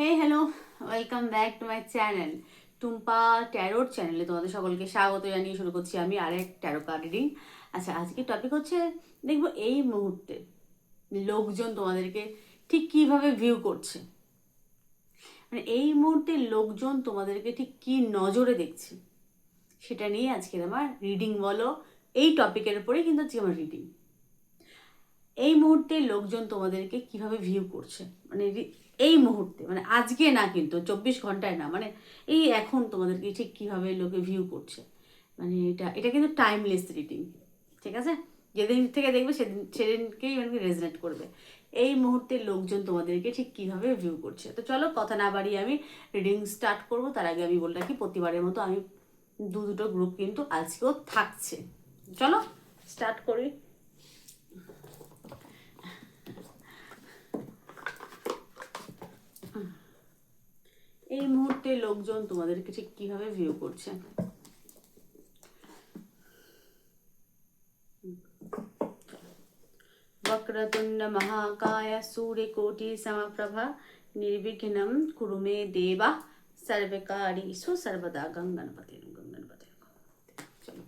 Hey hello welcome back to my channel Tumpa ট্যারোর চ্যানেলে তোমাদের সকলকে স্বাগত জানিয়ে শুরু করছি আমি আরেক ট্যারো কার্ড রিডিং আচ্ছা আজকে টপিক হচ্ছে, দেখব এই মুহূর্তে লোকজন তোমাদেরকে ঠিক কীভাবে ভিউ করছে। মানে এই মুহূর্তে লোকজন তোমাদেরকে ঠিক কি নজরে দেখছে, সেটা নিয়ে আজকের আমার রিডিং বলো। এই টপিকের উপরেই কিন্তু আজকে আমার রিডিং এই মুহূর্তে লোকজন তোমাদেরকে কীভাবে ভিউ করছে? মানে এই মুহূর্তে মানে আজকে না কিন্তু, চব্বিশ ঘন্টায় না মানে এই এখন তোমাদেরকে ঠিক কীভাবে লোকে ভিউ করছে। মানে এটা এটা কিন্তু টাইমলেস রিডিং ঠিক আছে? যেদিন থেকে দেখবে সেদিন, সেদিনকেই মানে রেজনেট করবে। এই মুহূর্তে লোকজন তোমাদেরকে ঠিক কীভাবে ভিউ করছে। তো চলো কথা না বাড়িয়ে আমি রিডিং স্টার্ট করব, তার আগে আমি বলে রাখি, প্রতিবারের মতো আমি দু দুটো গ্রুপ কিন্তু আজকেও থাকছে। চলো স্টার্ট করি। এই মুহূর্তে লোকজন তোমাদেরকে ঠিক কিভাবে ভিউ করছে वक्रतुण्ड महाकाय सूर्यकोटि समप्रभा निर्विघ्नं कुरु मे देवा सर्वकारीषु सर्वदा গঙ্গনপতি গঙ্গনপতি চলো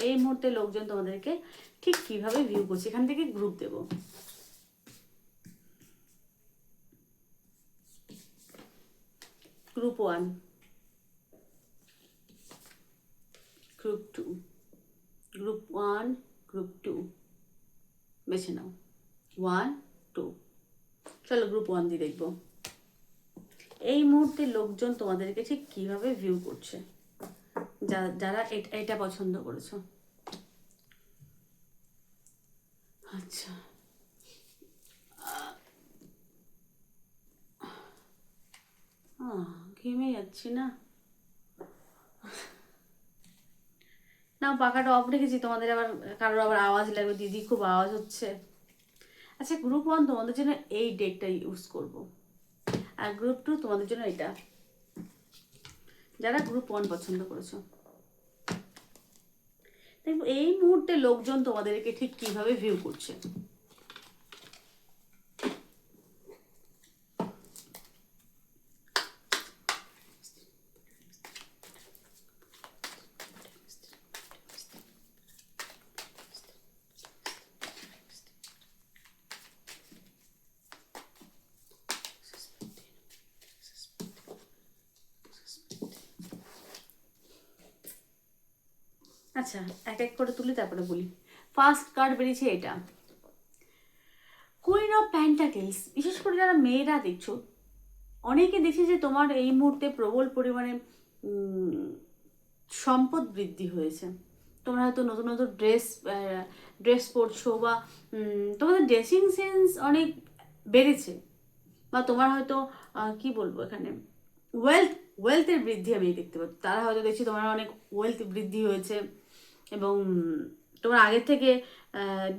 এই মুহূর্তে লোকজন তোমাদেরকে ঠিক কিভাবে ভিউ করছে এখান থেকে গ্রুপ দেবো Group one group two group one group two বেছে নাও। ওয়ান টু চলো গ্রুপ ওয়ান দিয়ে দেখব। এই মুহূর্তে লোকজন তোমাদেরকে ঠিক কীভাবে ভিউ করছে? যারা এট- এটা পছন্দ করেছ। আচ্ছা। আহ, ঘেমে যাচ্ছি না। না, পাখাটা অফ রেখেছি, তোমাদের আবার কারোর আবার আওয়াজ লাগবে, দিদি খুব আওয়াজ হচ্ছে। আচ্ছা গ্রুপ ওয়ান তোমাদের জন্য এই ডেকটা ইউজ করব। আর গ্রুপ টু তোমাদের জন্য এটা। যারা গ্রুপ ওয়ান পছন্দ করেছ। দেখব এই মুহূর্তে লোকজন তোমাদেরকে ঠিক কীভাবে ভিউ করছে। আচ্ছা এক এক করে তুলি, তারপরে বলি। ফার্স্ট কার্ড বেরিয়েছে এটা। কুইন অফ প্যান্টাকেলস বিশেষ করে যারা মেয়েরা দেখছ, অনেকে দেখছি যে তোমার এই মুহূর্তে প্রবল পরিমাণে সম্পদ বৃদ্ধি হয়েছে। তোমরা হয়তো নতুন নতুন ড্রেস ড্রেস পরছো বা তোমাদের ড্রেসিং সেন্স অনেক বেড়েছে। বা তোমার হয়তো কি বলব এখানে? ওয়েলথ ওয়েলথের বৃদ্ধি আমি দেখতে পাচ্ছি। তারা হয়তো দেখছি তোমার অনেক ওয়েলথ বৃদ্ধি হয়েছে। এবং তোমার আগের থেকে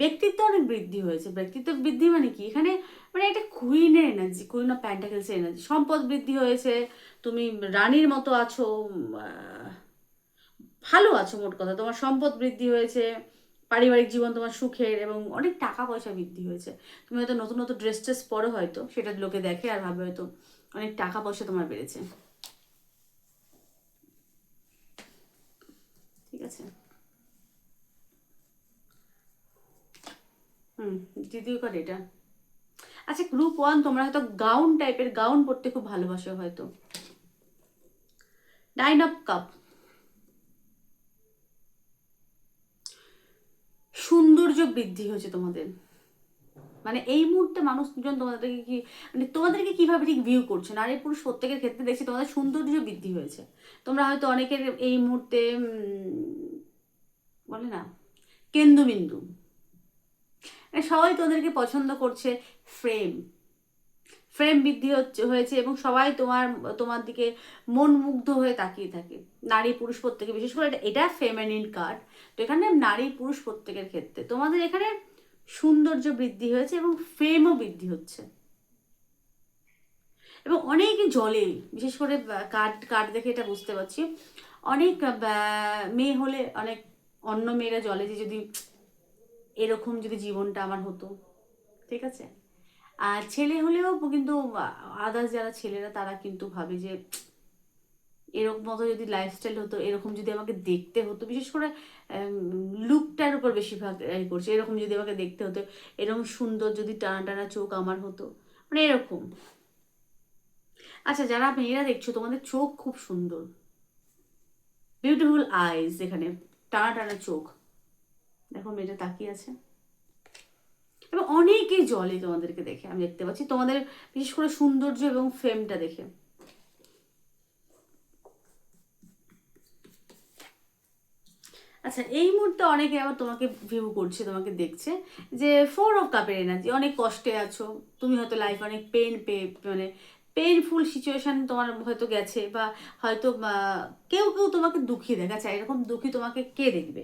ব্যক্তিত্ব অনেক বৃদ্ধি হয়েছে। ব্যক্তিত্ব বৃদ্ধি মানে কি? এখানে মানে একটা কুইনের এনার্জি কুইন অফ প্যান্টাকেলসের এনার্জি সম্পদ বৃদ্ধি হয়েছে, তুমি রানীর মতো আছো ভালো আছো মোট কথা। তোমার সম্পদ বৃদ্ধি হয়েছে, পারিবারিক জীবন তোমার সুখের এবং অনেক টাকা পয়সা বৃদ্ধি হয়েছে। তুমি হয়তো নতুন নতুন ড্রেস ট্রেস পরো হয়তো, সেটা লোকে দেখে আর ভাবে হয়তো অনেক টাকা পয়সা তোমার বেড়েছে। ঠিক আছে? হুম, দ্বিতীয় কার্ড এটা। আচ্ছা গ্রুপ ওয়ান তোমরা হয়তো গাউন টাইপের গাউন পরতে খুব ভালোবাসো হয়তো। নাইন অফ কাপ সৌন্দর্য বৃদ্ধি হয়েছে তোমাদের। মানে এই মুহূর্তে মানুষজন তোমাদেরকে কি মানে তোমাদেরকে কীভাবে ঠিক ভিউ করছে? নারী পুরুষ প্রত্যেকের ক্ষেত্রে দেখছি তোমাদের সৌন্দর্য বৃদ্ধি হয়েছে। তোমরা হয়তো অনেকের এই মুহূর্তে বলে না কেন্দ্রবিন্দু সবাই তোদেরকে পছন্দ করছে ফ্রেম ফ্রেম বৃদ্ধি হচ্ছে, হয়েছে এবং সবাই তোমার তোমার দিকে মন মুগ্ধ হয়ে তাকিয়ে থাকে। নারী পুরুষ প্রত্যেকে, বিশেষ করে এটা- এটা ফেমিনিন কার্ড তো এখানে নারী পুরুষ প্রত্যেকের ক্ষেত্রে তোমাদের এখানে সৌন্দর্য বৃদ্ধি হয়েছে এবং ফ্রেমও বৃদ্ধি হচ্ছে। এবং অনেক জলে, বিশেষ করে কার্ড কার্ড দেখে এটা বুঝতে পারছি। অনেক মেয়ে হলে অনেক অন্য মেয়েরা জলে যে যদি এরকম যদি জীবনটা আমার হতো, ঠিক আছে? আর ছেলে হলেও কিন্তু আদার্স যারা ছেলেরা তারা কিন্তু ভাবে যে, এরকম মতো যদি লাইফস্টাইল হতো, এরকম যদি আমাকে দেখতে হতো, বিশেষ করে লুকটার উপর বেশিরভাগ করছে। এরকম যদি আমাকে দেখতে হতো, এরকম সুন্দর যদি টানা টানা চোখ আমার হতো মানে এরকম। আচ্ছা যারা মেয়েরা দেখছ, তোমাদের চোখ খুব সুন্দর। বিউটিফুল আইস এখানে টানা টানা চোখ। দেখো মেয়েটা তাকিয়ে আছে। এবং অনেকেই জলে তোমাদেরকে দেখে, আমি দেখতে পাচ্ছি। তোমাদের বিশেষ করে সৌন্দর্য এবং ফেমটা দেখে। আচ্ছা এই মুহূর্তে অনেকে আবার তোমাকে ভিউ করছে, তোমাকে দেখছে যে ফোর অফ কাপের এনার্জি অনেক কষ্টে আছো। তুমি হয়তো লাইফ অনেক পেন পে মানে পেনফুল সিচুয়েশান তোমার হয়তো গেছে বা হয়তো কেউ কেউ তোমাকে দুঃখী দেখাচ্ছে। এরকম দুঃখী তোমাকে কে দেখবে?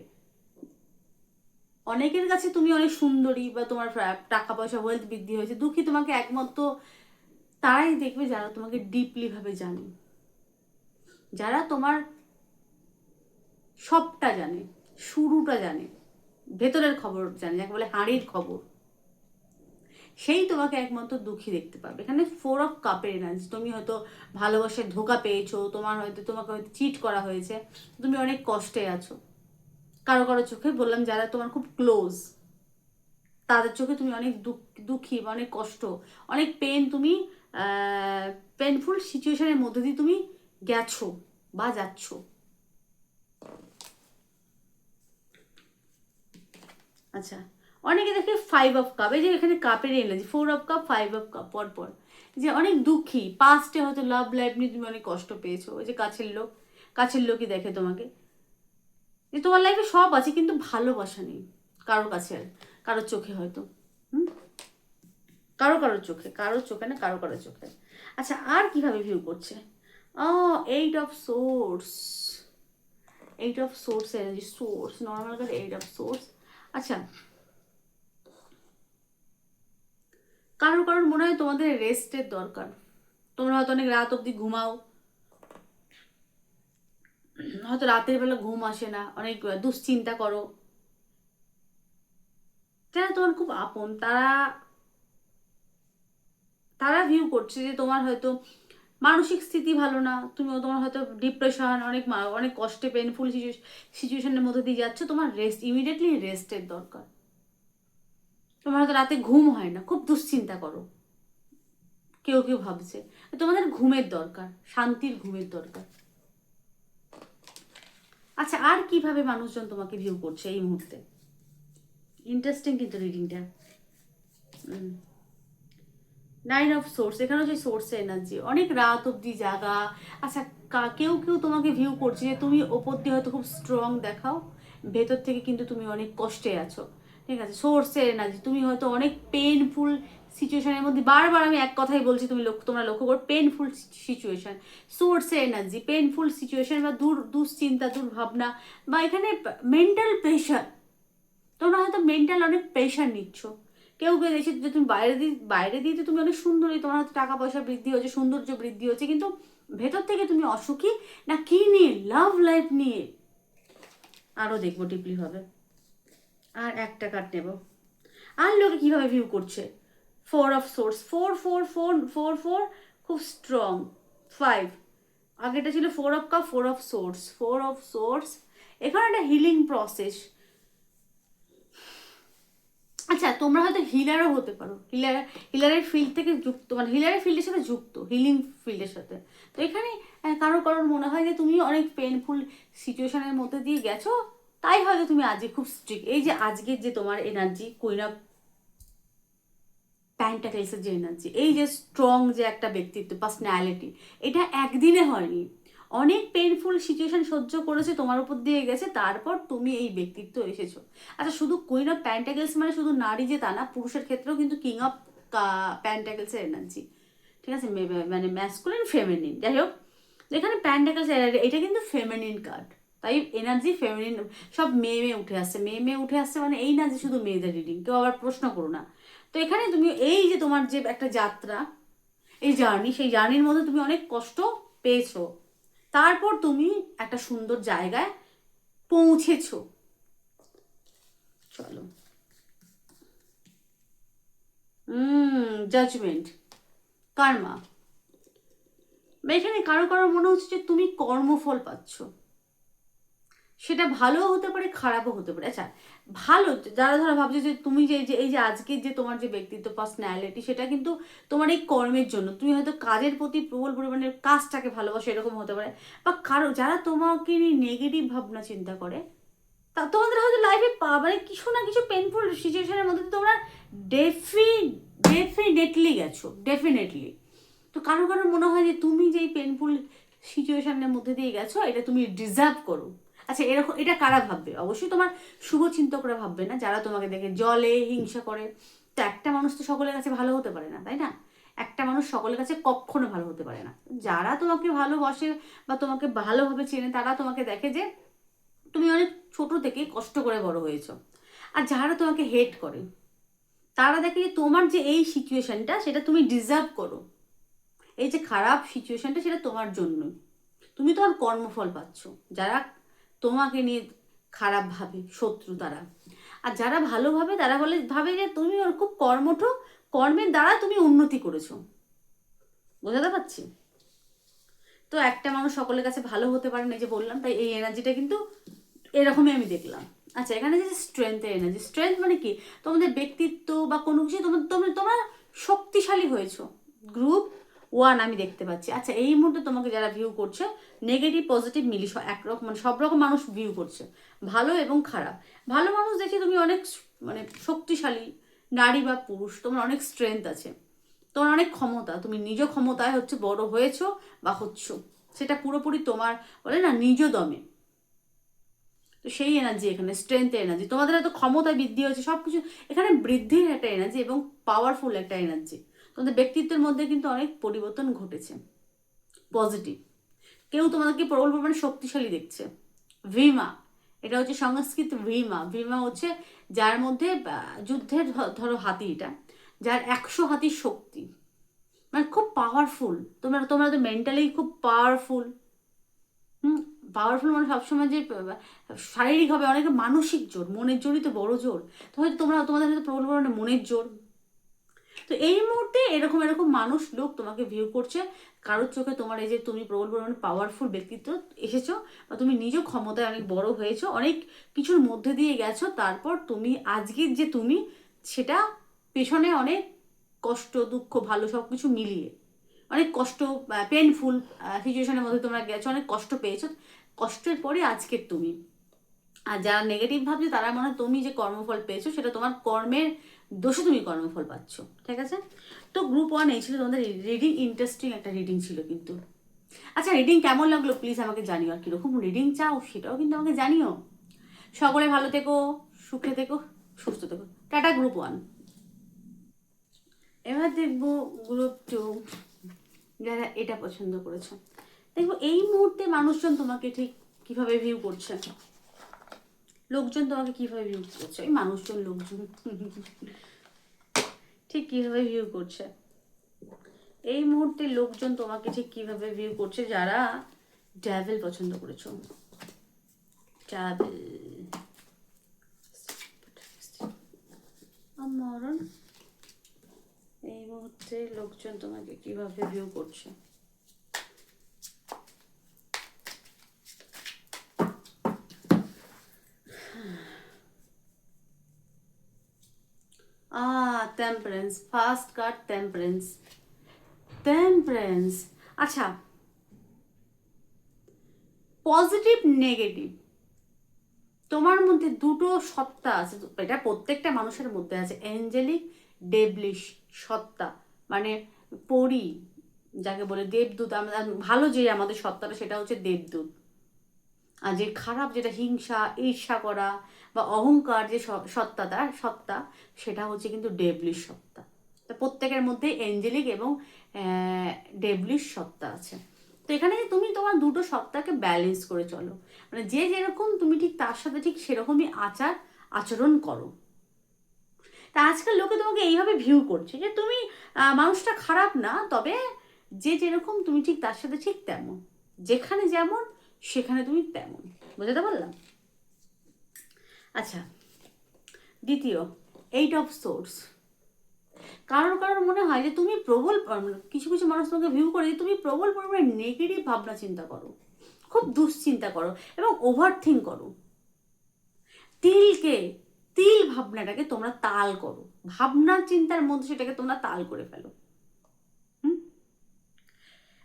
অনেকের কাছে তুমি অনেক সুন্দরী বা তোমার টাকা পয়সা ওয়েলথ বৃদ্ধি হয়েছে, দুঃখী তোমাকে একমাত্র তারাই দেখবে যারা তোমাকে ডিপলি ভাবে জানে। যারা তোমার সবটা জানে, শুরুটা জানে, ভেতরের খবর জানে, যাকে বলে হাঁড়ির খবর। সেই তোমাকে একমাত্র দুঃখী দেখতে পাবে। এখানে ফোর অফ কাপের এনার্জি তুমি হয়তো ভালোবাসায় ধোকা পেয়েছ, তোমার হয়তো, তোমাকে হয়তো চিট করা হয়েছে, তুমি অনেক কষ্টে আছো। কারও কারও চোখে বললাম যারা তোমার খুব ক্লোজ তাদের চোখে তুমি অনেক দুঃখী বা অনেক কষ্ট, অনেক পেন তুমি পেনফুল সিচুয়েশনের মধ্যে দিয়ে তুমি গেছো বা যাচ্ছ। আচ্ছা অনেকে দেখে ফাইভ অফ কাপ এই যে এখানে কাপের energy four of cup five of cup পর পর যে অনেক দুঃখী পাস্টে হয়তো লাভ লাইফ নিয়ে তুমি অনেক কষ্ট পেয়েছ, ওই যে কাছের লোক, কাছের লোকই দেখে তোমাকে যে তোমার লাইফে সব আছে, কিন্তু ভালোবাসা নেই। কারোর কাছে আর। কারোর চোখে হয়তো। হুম? কারও কারোর চোখে। কারোর চোখে না, কারও কারোর চোখে। আচ্ছা আর কীভাবে ভিউ করছে? ও eight of source eight of source energy source normal card eight of source আচ্ছা কারোর কারোর মনে হয় তোমাদের রেস্টের দরকার। তোমরা হয়তো অনেক রাত অবধি ঘুমাও। হয়তো রাতের বেলা ঘুম আসে না, অনেক দুশ্চিন্তা করো। যারা তোমার খুব আপন, তারা তারা ভিউ করছে যে তোমার হয়তো মানসিক স্থিতি ভালো না তুমি তোমার হয়তো ডিপ্রেশন অনেক অনেক কষ্টে পেনফুল সিচুয়েশনের মধ্যে দিয়ে যাচ্ছে, তোমার রেস্ট ইমিডিয়েটলি রেস্টের দরকার। তোমার হয়তো রাতে ঘুম হয় না, খুব দুশ্চিন্তা করো। কেউ কেউ ভাবছে, তোমাদের ঘুমের দরকার, শান্তির ঘুমের দরকার। আচ্ছা আর কীভাবে মানুষজন তোমাকে ভিউ করছে এই মুহূর্তে? ইন্টারেস্টিং কিন্তু রিডিংটা নাইন অফ সোর্স এখানে যে সোর্স এনার্জি অনেক রাত অব্দি জাগা। আচ্ছা কেউ কেউ তোমাকে ভিউ করছে যে তুমি ওপর দিয়ে হয়তো খুব স্ট্রং দেখাও, ভেতর থেকে কিন্তু তুমি অনেক কষ্টে আছো। ঠিক আছে সোর্সের এনার্জি তুমি হয়তো অনেক পেনফুল সিচুয়েশনের মধ্যে বারবার আমি এক কথাই বলছি, তুমি লক্ষ্য, তোমরা লক্ষ্য করো পেনফুল সিচুয়েশন সোর্সের এনার্জি পেনফুল সিচুয়েশন বা দূর, দুশ্চিন্তা, দুর্ভাবনা বা এখানে মেন্টাল প্রেশার তোমরা হয়তো মেন্টাল অনেক প্রেশার নিচ্ছ। কেউ কেউ দেখছে যে তুমি বাইরে দিয়ে বাইরে দিয়ে তো তুমি অনেক সুন্দরী, তোমার হয়তো টাকা পয়সা বৃদ্ধি হচ্ছে সৌন্দর্য বৃদ্ধি হচ্ছে কিন্তু ভেতর থেকে তুমি অসুখী না কি নিয়ে? লাভ লাইফ নিয়ে। আরও দেখব ডিপলি হবে আর একটা কার্ড নেব। আর লোকে কীভাবে ভিউ করছে? Four of source four four four four four খুব স্ট্রং ফাইভ আগেটা ছিল four of cup four of source four of source এখানে একটা হিলিং প্রসেস আচ্ছা তোমরা হয়তো হিলারও হতে পারো। হিলার হিলারের ফিল্ড থেকে যুক্ত মানে হিলারের ফিল্ডের সাথে যুক্ত হিলিং ফিল্ডের সাথে। তো এখানে কারও কারোর মনে হয় যে তুমি অনেক পেনফুল সিচুয়েশনের মধ্যে দিয়ে গেছো। তাই হয়তো তুমি আজকে খুব স্ট্রিক এই যে আজকের যে তোমার এনার্জি কুইন অফ প্যান্টাকেলসের যে এনার্জি এই যে স্ট্রং যে একটা ব্যক্তিত্ব পার্সোনালিটি এটা একদিনে হয়নি। অনেক পেনফুল সিচুয়েশন সহ্য করেছে, তোমার উপর দিয়ে গেছে, তারপর তুমি এই ব্যক্তিত্ব এসেছ। আচ্ছা শুধু কুইন অফ প্যান্টাকেলস মানে শুধু নারী যে তা না, পুরুষের ক্ষেত্রেও কিন্তু কিং অফ প্যান্টাকেলসের এনার্জি ঠিক আছে? মানে ম্যাসকুলিন ফেমিনিন যাই হোক এখানে প্যান্টাকেলস এটা কিন্তু ফেমিনিন কার্ড তাই এনার্জি ফেমিনিন সব মেয়ে মেয়ে উঠে আসছে। মেয়ে মেয়ে উঠে আসছে মানে এই না যে শুধু মেয়েদের রিডিং কেউ আবার প্রশ্ন করো না। তো এখানে তুমি এই যে তোমার যে একটা যাত্রা, এই জার্নি সেই জার্নির মধ্যে তুমি অনেক কষ্ট পেয়েছ। তারপর তুমি একটা সুন্দর জায়গায় পৌঁছেছো। চলো। জাজমেন্ট কার্মা এখানে কারও কারও মনে হচ্ছে যে তুমি কর্মফল পাচ্ছ। সেটা ভালোও হতে পারে, খারাপও হতে পারে। আচ্ছা ভালো, যারা ধরো ভাবছে যে তুমি যে এই যে আজকের যে তোমার যে ব্যক্তিত্ব পার্সোনালিটি সেটা কিন্তু তোমার এই কর্মের জন্য। তুমি হয়তো কাজের প্রতি প্রবল পরিমাণে কাজটাকে ভালোবাসো, এরকম হতে পারে। বা কারও, যারা তোমাকে নিয়ে নেগেটিভ ভাবনা চিন্তা করে, তা তোমাদের হয়তো লাইফে মানে কিছু না কিছু পেনফুল সিচুয়েশনের মধ্যে তোমরা ডেফি ডেফিনেটলি গেছো ডেফিনেটলি তো কারও কারও মনে হয় যে তুমি যেই পেনফুল সিচুয়েশনের মধ্যে দিয়ে গেছো, এটা তুমি ডিজার্ভ করো। আচ্ছা এরকম, এটা কারা ভাববে? অবশ্যই তোমার শুভ চিন্তকরা ভাববে না, যারা তোমাকে দেখে জলে, হিংসা করে। তো একটা মানুষ তো সকলের কাছে ভালো হতে পারে না, তাই না? একটা মানুষ সকলের কাছে কখনো ভালো হতে পারে না। যারা তোমাকে ভালোবাসে বা তোমাকে ভালোভাবে চেনে, তারা তোমাকে দেখে যে তুমি অনেক ছোট থেকে কষ্ট করে বড় হয়েছো। আর যারা তোমাকে হেট করে, তারা দেখে যে তোমার যে এই সিচুয়েশনটা সেটা তুমি ডিজার্ভ করো। এই যে খারাপ সিচুয়েশনটা সেটা তোমার জন্যই। তুমি তোমার কর্মফল পাচ্ছ। যারা তোমাকে নিয়ে খারাপ ভাবে, শত্রু তারা। আর যারা ভালোভাবে তারা বলে, ভাবে যে তুমি ওর খুব কর্মঠ, কর্মের দ্বারা তুমি উন্নতি করেছ। বোঝাতে পারছি? তো একটা মানুষ সকলের কাছে ভালো হতে পারে না যে বললাম, তাই এই এনার্জিটা কিন্তু এরকমই আমি দেখলাম। আচ্ছা এখানে যে স্ট্রেংথের এনার্জি স্ট্রেংথ মানে কি? তোমাদের ব্যক্তিত্ব বা কোনো কিছু, তোমার, তোমরা তোমরা শক্তিশালী হয়েছো। গ্রুপ ওয়ান আমি দেখতে পাচ্ছি। আচ্ছা এই মুহূর্তে তোমাকে যারা ভিউ করছে নেগেটিভ পজিটিভ মিলি একরকম মানে সব রকম মানুষ ভিউ করছে। ভালো এবং খারাপ। ভালো মানুষ দেখি তুমি অনেক মানে শক্তিশালী নারী বা পুরুষ, তোমার অনেক স্ট্রেংথ আছে। তোমার অনেক ক্ষমতা। তুমি নিজ ক্ষমতায় হচ্ছে বড় হয়েছো বা হচ্ছ। সেটা পুরোপুরি তোমার বলে না, নিজ দমে। তো সেই এনার্জি এখানে স্ট্রেংথের এনার্জি তোমাদের এত ক্ষমতা বৃদ্ধি হয়েছে সব কিছু এখানে বৃদ্ধির একটা এনার্জি এবং পাওয়ারফুল একটা এনার্জি তোমাদের ব্যক্তিত্বের মধ্যে কিন্তু অনেক পরিবর্তন ঘটেছে। পজিটিভ কেউ তোমাদেরকে প্রবল পরিমাণে শক্তিশালী দেখছে। ভিমা এটা হচ্ছে সংস্কৃত ভিমা ভিমা হচ্ছে যার মধ্যে যুদ্ধের ধরো হাতি এটা, যার একশো হাতির শক্তি। মানে খুব পাওয়ারফুল তোমরা তোমরা তো মেন্টালি খুব পাওয়ারফুল হুম? পাওয়ারফুল মানে সবসময় যে শারীরিকভাবে অনেক মানসিক জোর, মনের জোরই তো বড় জোর। তো হয়তো তোমরা, তোমাদের হয়তো প্রবল পরিমাণে মনের জোর। তো এই মুহূর্তে এরকম এরকম মানুষ, লোক তোমাকে ভিউ করছে। কারোর চোখে তোমার এই যে তুমি প্রবল পরিমাণে পাওয়ারফুল ব্যক্তিত্ব এসেছ বা তুমি নিজ ক্ষমতায় অনেক বড় হয়েছো, অনেক কিছুর মধ্যে দিয়ে গেছো, তারপর তুমি, আজকের যে তুমি, সেটা পেছনে অনেক কষ্ট, দুঃখ, ভালো সব কিছু মিলিয়ে, অনেক কষ্ট পেনফুল সিচুয়েশনের মধ্যে তোমরা গেছো, অনেক কষ্ট পেয়েছ। কষ্টের পরে আজকের তুমি। আর যারা নেগেটিভ ভাবছে, তারা মনে হয় তুমি যে কর্মফল পেয়েছ, সেটা তোমার কর্মের দোষে তুমি কর্মফল পাচ্ছ, ঠিক আছে? তো গ্রুপ ওয়ান এই ছিল তোমাদের রিডিং ইন্টারেস্টিং একটা রিডিং ছিল কিন্তু। আচ্ছা রিডিং কেমন লাগল? প্লিজ আমাকে জানিও আর কীরকম রিডিং চাও, সেটাও কিন্তু আমাকে জানিও। সকলে ভালো থেকো, সুখে থেকো, সুস্থ থেকো। টাটা গ্রুপ ওয়ান এবার দেখব গ্রুপ টু যারা এটা পছন্দ করেছ। দেখব এই মুহূর্তে মানুষজন তোমাকে ঠিক কীভাবে ভিউ করছে? লোকজন তোমাকে কীভাবে ভিউ করছে? এই মানুষজন, লোকজন। ঠিক কীভাবে ভিউ করছে? এই মুহূর্তে লোকজন তোমাকে ঠিক কীভাবে ভিউ করছে যারা ট্রাভেল পছন্দ করেছ? ট্রাভেল আমার এই মুহূর্তে লোকজন তোমাকে কীভাবে ভিউ করছে? Temperance first card temperance temperance আচ্ছা পজিটিভ নেগেটিভ তোমার মধ্যে দুটো সত্তা আছে, এটা প্রত্যেকটা মানুষের মধ্যে আছে অ্যাঞ্জেলিক ডেবলিশ সত্তা মানে পরি, যাকে বলে দেবদূত, আমরা ভালো যে আমাদের সত্তাটা, সেটা হচ্ছে দেবদূত। যে খারাপ যেটা হিংসা, ঈর্ষা করা বা অহংকার যে সত্তাটা সত্তা সেটা হচ্ছে কিন্তু ডেবলিশ সত্তা। তো প্রত্যেকের মধ্যে এঞ্জেলিক এবং ডেবলিশ সত্তা আছে। তো এখানে যে তুমি তোমার দুটো সত্তাকে ব্যালেন্স করে চলো। মানে যে যেরকম তুমি ঠিক তার সাথে ঠিক সেরকমই আচার, আচরণ করো। তা আজকাল লোকে তোমাকে এইভাবে ভিউ করছে যে তুমি মানুষটা খারাপ না, তবে যে যেরকম তুমি ঠিক তার সাথে ঠিক তেমন। যেখানে যেমন সেখানে তুমি তেমন। বুঝতে পারলাম? আচ্ছা দ্বিতীয় এইট অফ সোর্স কারোর কারোর মনে হয় যে তুমি প্রবল কিছু কিছু মানুষ তোমাকে ভিউ করে যে তুমি প্রবল পরিমাণে নেগেটিভ ভাবনা চিন্তা করো, খুব দুশ্চিন্তা করো এবং ওভার থিঙ্ক করো। তিলকে, তিল ভাবনাটাকে তোমরা তাল করো। ভাবনার চিন্তার মধ্যে সেটাকে তোমরা তাল করে ফেলো?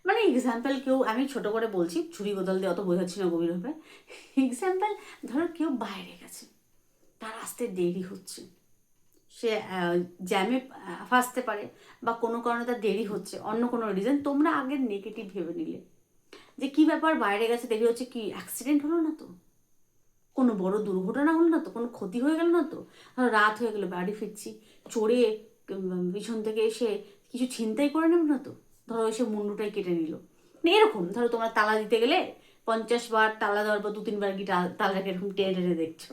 মানে এক্সাম্পল কেউ, আমি ছোট করে বলছি ছুরি গোদল দিয়ে অত বোঝাচ্ছি না গভীরভাবে এক্সাম্পল ধরো কেউ বাইরে গেছে, তার আসতে দেরি হচ্ছে। সে জ্যামে ফাঁসতে পারে বা কোনো কারণে তার দেরি হচ্ছে, অন্য কোনো রিজন তোমরা আগে নেগেটিভ ভেবে নিলে। যে কি ব্যাপার, বাইরে গেছে, দেরি হচ্ছে কি? অ্যাক্সিডেন্ট হলো না তো? কোনো বড় দুর্ঘটনা হলো না তো? কোনো ক্ষতি হয়ে গেল না তো? ধরো রাত হয়ে গেলো, বাড়ি ফিরছি, চড়ে পিছন থেকে এসে কিছু ছিনতাই করে নেব না তো? ধরো এসে মুন্ডুটাই কেটে নিল। মানে এরকম, ধরো তোমরা তালা দিতে গেলে পঞ্চাশ বার তালা দেওয়ার পর দু তিনবার কি তাল- তালাটাকে এরকম টেনে টেনে দেখছ।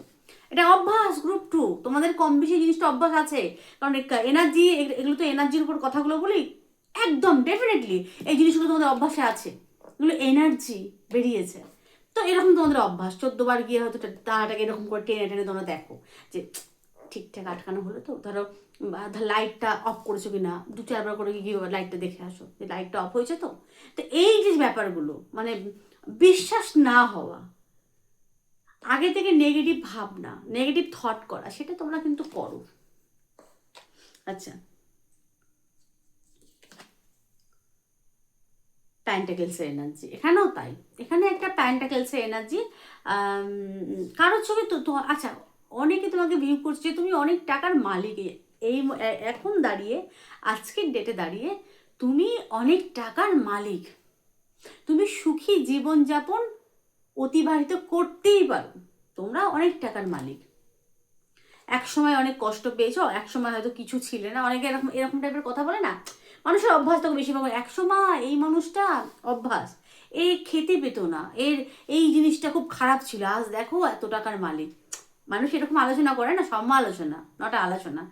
এটা অভ্যাস গ্রুপ টু তোমাদের কম বেশি জিনিসটা অভ্যাস আছে। কারণ এনার্জি এগুলো তো এনার্জির উপর কথাগুলো বলি, একদম ডেফিনেটলি এই জিনিসগুলো তোমাদের অভ্যাসে আছে। এগুলো এনার্জি বেরিয়েছে। তো এরকম তোমাদের অভ্যাস, চোদ্দ বার গিয়ে হয়তো তারাটাকে এরকম করে টেনে টেনে তোমরা দেখো যে ঠিকঠাক আটকানো হলো তো। ধরো লাইটটা অফ করেছ কি না দু চারবার করে গিয়ে লাইটটা দেখে আসো, যে লাইটটা অফ হয়েছে তো? তো এই যে ব্যাপারগুলো মানে বিশ্বাস না হওয়া, আগে থেকে নেগেটিভ ভাবনা নেগেটিভ থট করা, সেটা তোমরা কিন্তু করো। আচ্ছা। প্যান্টাকেলসের এনার্জি এখানেও তাই। এখানে একটা প্যান্টাকেলসের এনার্জি কারোর ছবি তো আচ্ছা অনেকে তোমাকে ভিউ করছে তুমি অনেক টাকার মালিক এই এখন দাঁড়িয়ে, আজকের ডেটে দাঁড়িয়ে তুমি অনেক টাকার মালিক। তুমি সুখী জীবনযাপন অতিবাহিত করতেই পারো। তোমরা অনেক টাকার মালিক। এক সময় অনেক কষ্ট পেয়েছ এক সময় হয়তো কিছু ছিলে না। অনেকে এরকম এরকম টাইপের কথা বলে না? মানুষের অভ্যাস তখন বেশিরভাগ এক সময় এই মানুষটা অভ্যাস। এ খেতে পেতো না। এর, এই জিনিসটা খুব খারাপ ছিল। আজ দেখো এত টাকার মালিক। মানুষ এরকম আলোচনা করে না, সমালোচনা নটা আলোচনা।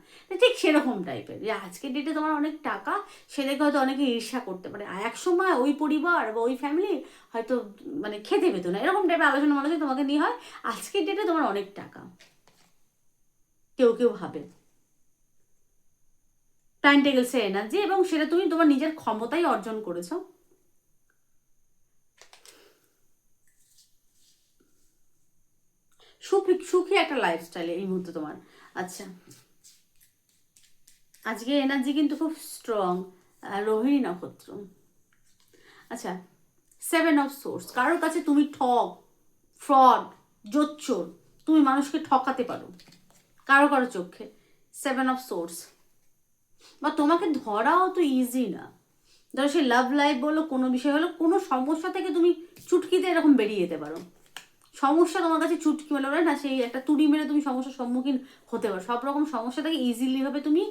ঠিক সেরকম টাইপের যে আজকের ডেটে তোমার অনেক টাকা সে দেখে হয়তো অনেকে ঈর্ষা করতে পারে। আর এক সময় ওই পরিবার বা ওই ফ্যামিলি হয়তো মানে খেতে পেতো না। এরকম টাইপের আলোচনা মানুষ তোমাকে নিয়ে হয়, আজকের ডেটে তোমার অনেক টাকা। কেউ কেউ ভাবে। প্যান্টেগেলসে এনার্জি এবং সেটা তুমি তোমার নিজের ক্ষমতাই অর্জন করেছ সুখী সুখী একটা লাইফস্টাইল এই মুহূর্তে তোমার। আচ্ছা। আজকে এনার্জি কিন্তু খুব স্ট্রং রোহিণী নক্ষত্র। আচ্ছা সেভেন অফ সোর্স কারোর কাছে তুমি ঠক ফ্রড জোচ্চোর, তুমি মানুষকে ঠকাতে পারো। কারও কারও চোখে সেভেন অফ সোর্স বা তোমাকে ধরাও তো ইজি না। ধরো সে লাভ লাইফ বলো, কোনো বিষয় হলো কোনো সমস্যা থেকে তুমি চুটকিতে এরকম বেরিয়ে যেতে পারো। সমস্যা তোমার কাছে চুটকি মেলে না, সেই একটা তুড়ি মেরে তুমি সমস্যার সম্মুখীন হতে পারো। সব রকম সমস্যা থেকে ইজিলি ভাবে তুমি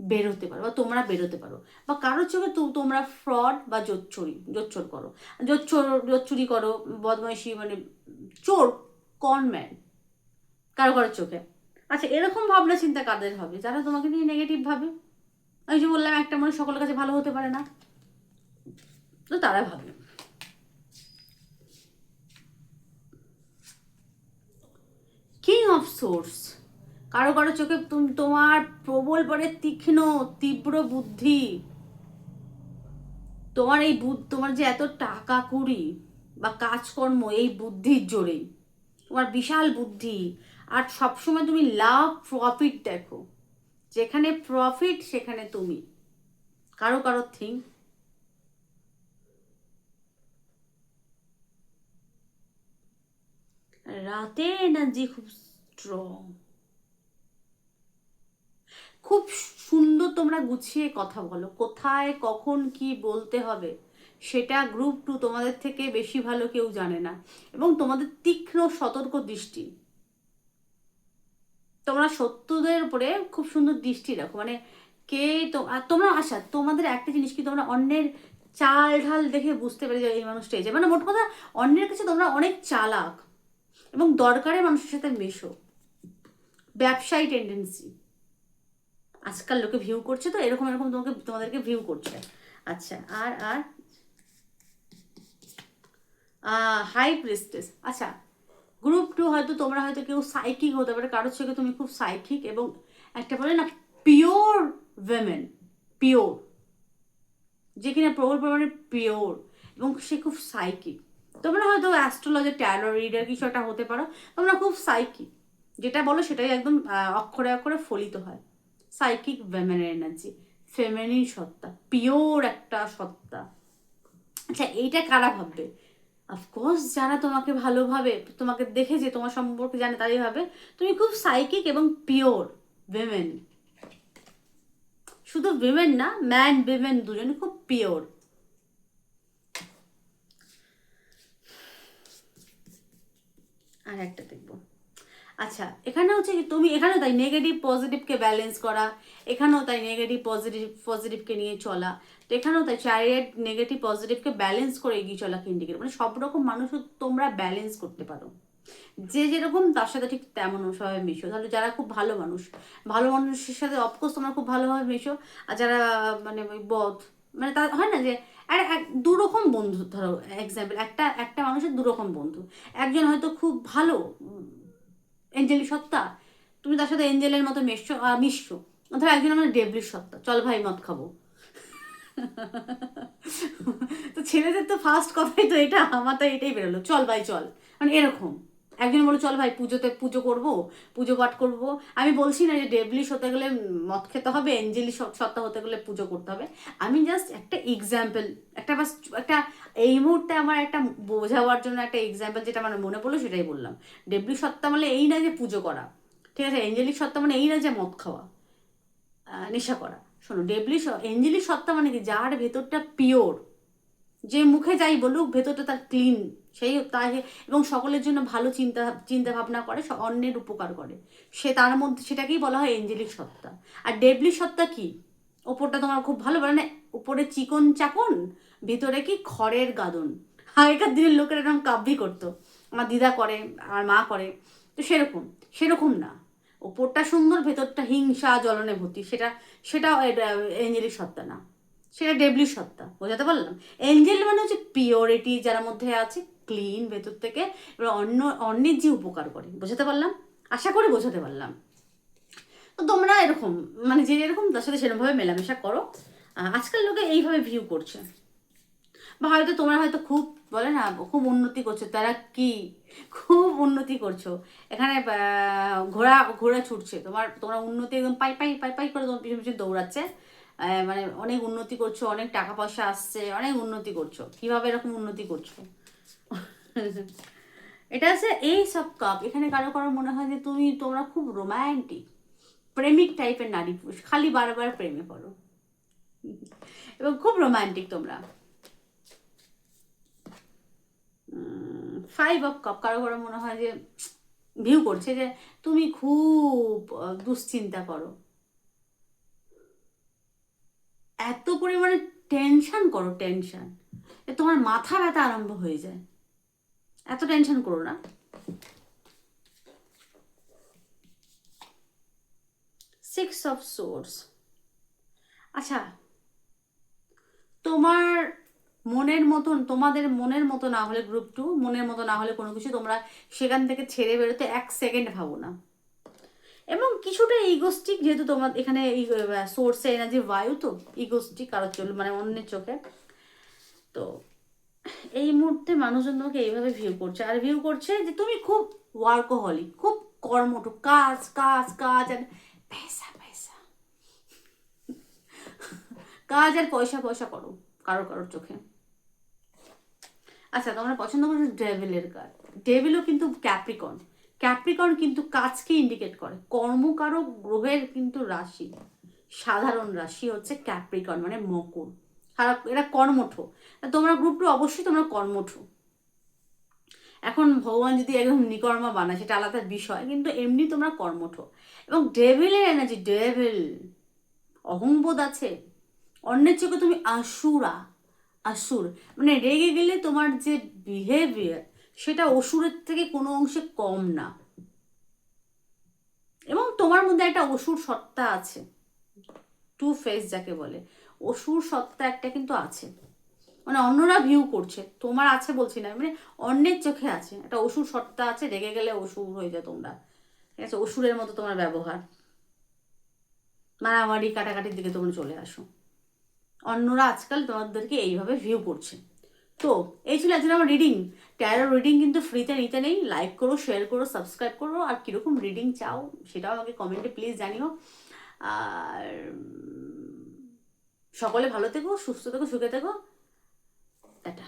বেরোতে পারো বা তোমরা বেরোতে পারো। বা কারোর চোখে তোমরা ফ্রড বা জোচ্চুরি জোচ্চোর করো। জোচ্চোর জোচ্চুরি করো, বদমাইশি মানে চোর কনম্যান কারও কারোর চোখে। আচ্ছা এরকম ভাবনা চিন্তা কাদের হবে? যারা তোমাকে নিয়ে নেগেটিভ ভাবে। আমি যে বললাম, একটা মানুষ সকলের কাছে ভালো হতে পারে না। তো তারা ভাবে। কিং অফ সোর্স কারও কারও চোখে তুম- তোমার প্রবল পরে তীক্ষ্ণ, তীব্র বুদ্ধি। তোমার এই বুদ্ধ তোমার যে এত টাকা কুড়ি বা কাজকর্ম, এই বুদ্ধির জোরেই তোমার বিশাল বুদ্ধি। আর সবসময় তুমি লাভ প্রফিট দেখো। যেখানে প্রফিট সেখানে তুমি। কারও কারও থিং রাতে এনার্জি খুব স্ট্রং খুব সুন্দর তোমরা গুছিয়ে কথা বলো, কোথায়, কখন, কি বলতে হবে, সেটা গ্রুপ টু তোমাদের থেকে বেশি ভালো কেউ জানে না। এবং তোমাদের তীক্ষ্ণ সতর্ক দৃষ্টি। তোমরা সত্যদের উপরে খুব সুন্দর দৃষ্টি রাখো। মানে কে তো, আর তোমরা আশা, তোমাদের একটা জিনিস কি তোমরা অন্যের চাল ঢাল দেখে বুঝতে পারে যে এই মানুষটা এই মানে মোট কথা, অন্যের কাছে তোমরা অনেক চালাক। এবং দরকারে মানুষের সাথে মেশো। ব্যবসায়ী টেন্ডেন্সি আজকাল লোকে ভিউ করছে তো, এরকম এরকম তোমাকে, তোমাদেরকে ভিউ করছে। আচ্ছা আর আর? হাই প্রিস্টেস আচ্ছা গ্রুপ টু হয়তো তোমরা হয়তো কেউ সাইকিক হতে পারে, কারোর চোখে তুমি খুব সাইকিক এবং একটা বলে না পিওর উইমেন পিওর যে কিনা প্রবল পরিমাণে পিওর এবং সে খুব সাইকিক তোমরা হয়তো অ্যাস্ট্রোলজি ট্যালো রিডার কিছু একটা হতে পারো। তোমরা খুব সাইকিক যেটা বলো সেটাই একদম অক্ষরে অক্ষরে ফলিত হয়। সাইকিক উইমেনের এনার্জি ফেমিনিন সত্তা পিওর একটা সত্তা। আচ্ছা এইটা কারা ভাববে? অফকোর্স যারা তোমাকে ভালোভাবে, তোমাকে দেখে যে তোমার সম্পর্কে জানে তারাই ভাবে তুমি খুব সাইকিক এবং পিওর উইমেন শুধু উইমেন না ম্যান উইমেন দুজনে খুব পিওর আর একটা দেখব। আচ্ছা এখানে হচ্ছে তুমি, এখানেও তাই নেগেটিভ পজিটিভকে ব্যালেন্স করা, এখানেও তাই নেগেটিভ পজিটিভ পজিটিভকে নিয়ে চলা, তো এখানেও তাই চারিয়েট নেগেটিভ পজিটিভকে ব্যালেন্স করে এগিয়ে চলাকে ইন্ডিকেট মানে সব রকম মানুষও তোমরা ব্যালেন্স করতে পারো। যে যেরকম তার সাথে ঠিক তেমন সবাই মিশো। তাহলে যারা খুব ভালো মানুষ, ভালো মানুষের সাথে অফকোর্স তোমরা খুব ভালোভাবে মিশো। আর যারা মানে বধ মানে তা হয় না যে আর এক দুরকম বন্ধু ধরো এক্সাম্পল একটা একটা মানুষের দুরকম বন্ধু। একজন হয়তো খুব ভালো এঞ্জেলি সত্তা তুমি তার সাথে এঞ্জেলের মতো আহ, মিশছো। ধরো একজন আমার ডেবলির সত্তা চল ভাই মদ খাব। তো ছেলেদের তো ফার্স্ট কথাই তো এটা আমার তো এটাই বেরোলো চল ভাই চল। মানে এরকম। একজন বলো চল ভাই, পুজোতে পুজো করব, পুজো পাঠ করব। আমি বলছি না যে ডেবলিশ হতে গেলে মদ খেতে হবে এঞ্জেলি সত্তা হতে গেলে পুজো করতে হবে। আমি জাস্ট একটা এক্সাম্পল একটা বাস, একটা, এই মুহূর্তে আমার একটা বোঝাবার জন্য একটা এক্সাম্পল যেটা আমার মনে পড়ল সেটাই বললাম। ডেবলি সত্তা মানে এই না যে পুজো করা, ঠিক আছে? এঞ্জেলিক সত্তা মানে এই না যে মদ খাওয়া নেশা করা। শোনো ডেবলি এঞ্জেলিক সত্তা মানে কি? যার ভেতরটা পিওর যে মুখে যাই বলুক, ভেতরটা তার ক্লিন সেই তাই এবং সকলের জন্য ভালো চিন্তা চিন্তা ভাবনা করে অন্যের উপকার করে। সে তার মধ্যে, সেটাকেই বলা হয় এঞ্জেলিক সত্তা। আর ডেবলি সত্তা কি? ওপরটা তোমার খুব ভালো মানে উপরে চিকন চাকন, ভিতরে কি খড়ের গাদন। আগেকার দিনের লোকেরা এরকম কাব্যি করতো। আমার দিদা করে, আমার মা করে, তো সেরকম সেরকম না। ওপরটা সুন্দর, ভেতরটা হিংসা, জ্বলনে ভর্তি, সেটা সেটা এঞ্জেলিক সত্তা না। সেটা ডেবলি সত্তা, বোঝাতে পারলাম? এঞ্জেল মানে হচ্ছে পিওরিটি যার মধ্যে আছে ক্লিন ভেতর থেকে, এবার অন্য অন্যের যে উপকার করে, বোঝাতে পারলাম? আশা করি বোঝাতে পারলাম। তো তোমরা এরকম মানে যে এরকম তার সাথে সেরকমভাবে মেলামেশা করো। আজকাল লোকে এইভাবে ভিউ করছে। বা হয়তো তোমরা হয়তো খুব, বলে না, খুব উন্নতি করছ, তারা কি? খুব উন্নতি করছ। এখানে ঘোড়া ঘোড়া ছুটছে। তোমার, তোমরা উন্নতি একদম পাই পাই পাই পাই করে তোমার পিছনে পিছনে দৌড়াচ্ছে। মানে অনেক উন্নতি করছ, অনেক টাকা পয়সা আসছে, অনেক উন্নতি করছ। কীভাবে এরকম উন্নতি করছ? এটা আছে এই সব কাপ এখানে কারও কারও মনে হয় যে তুমি, তোমরা খুব রোম্যান্টিক প্রেমিক টাইপের নারী পুরুষ, খালি বারবার প্রেমে পড়ো। এবং খুব রোমান্টিক তোমরা। ফাইভ অফ কাপ কারও কারও মনে হয় যে ভিউ করছে যে তুমি খুব দুশ্চিন্তা করো। এত পরিমাণে টেনশন করো টেনশন তোমার মাথা ব্যথা আরম্ভ হয়ে যায়। এত টেনশন করো না। সিক্স অফ সোর্স আচ্ছা তোমার মনের মতন, তোমাদের মনের মতো না হলে গ্রুপ টু মনের মতো না হলে কোনো কিছু তোমরা সেখান থেকে ছেড়ে বেরোতে এক সেকেন্ড ভাবো না। এবং কিছুটা ইগোস্টিক যেহেতু তোমার এখানে সোর্সে এনার্জি বায়ু, তো ইগোস্টিক কারও চল মানে অন্যের চোখে। তো এই মুহূর্তে মানুষজন তোমাকে এইভাবে ভিউ করছে। আর ভিউ করছে যে তুমি খুব ওয়ার্কোহলিক খুব কর্মঠ, কাজ কাজ কাজ আর পয়সা পয়সা। কাজ আর পয়সা পয়সা করো, কারও কারোর চোখে। আচ্ছা তোমরা পছন্দ করছ ডেভিলের কাজ। ডেভিলও কিন্তু ক্যাপ্রিকন ক্যাপ্রিকন কিন্তু কাজকে ইন্ডিকেট করে। কর্মকারক গ্রহের কিন্তু রাশি। সাধারণ রাশি হচ্ছে ক্যাপ্রিকন মানে মকর। এরা কর্মঠ। তোমরা গ্রুপটা অবশ্যই তোমরা কর্মঠ। এখন ভগবান যদি একদম নিকর্মা বানায়, সেটা আলাদা বিষয়, কিন্তু এমনি তোমরা কর্মঠ। এবং ডেভিলের এনার্জি ডেভিল অহংবোধ আছে। অন্যের চোখে তুমি আসুরা আসুর মানে রেগে গেলে তোমার যে বিহেভিয়ার সেটা অসুরের থেকে কোনো অংশে কম না। এবং তোমার মধ্যে একটা অসুর সত্তা আছে। টু ফেস যাকে বলে। অসুর সত্তা একটা কিন্তু আছে। মানে অন্যরা ভিউ করছে, তোমার আছে বলছি না মানে অন্যের চোখে আছে। একটা অসুর সত্তা আছে, রেগে গেলে অসুর হয়ে যায় তোমরা। ঠিক আছে? অসুরের মতো তোমার ব্যবহার। মারামারি, কাটাকাটির দিকে তোমরা চলে আসো। অন্যরা আজকাল তোমাদেরকে এইভাবে ভিউ করছে। তো, এই ছিল আজকে আমার রিডিং ট্যারো রিডিং কিন্তু ফ্রিতে নিতে নেই। লাইক করো শেয়ার করো সাবস্ক্রাইব করো, আর কীরকম রিডিং চাও সেটাও আমাকে কমেন্টে প্লিজ জানিও। আর সকলে ভালো থেকো সুস্থ থেকো সুখে থেকো। টাটা।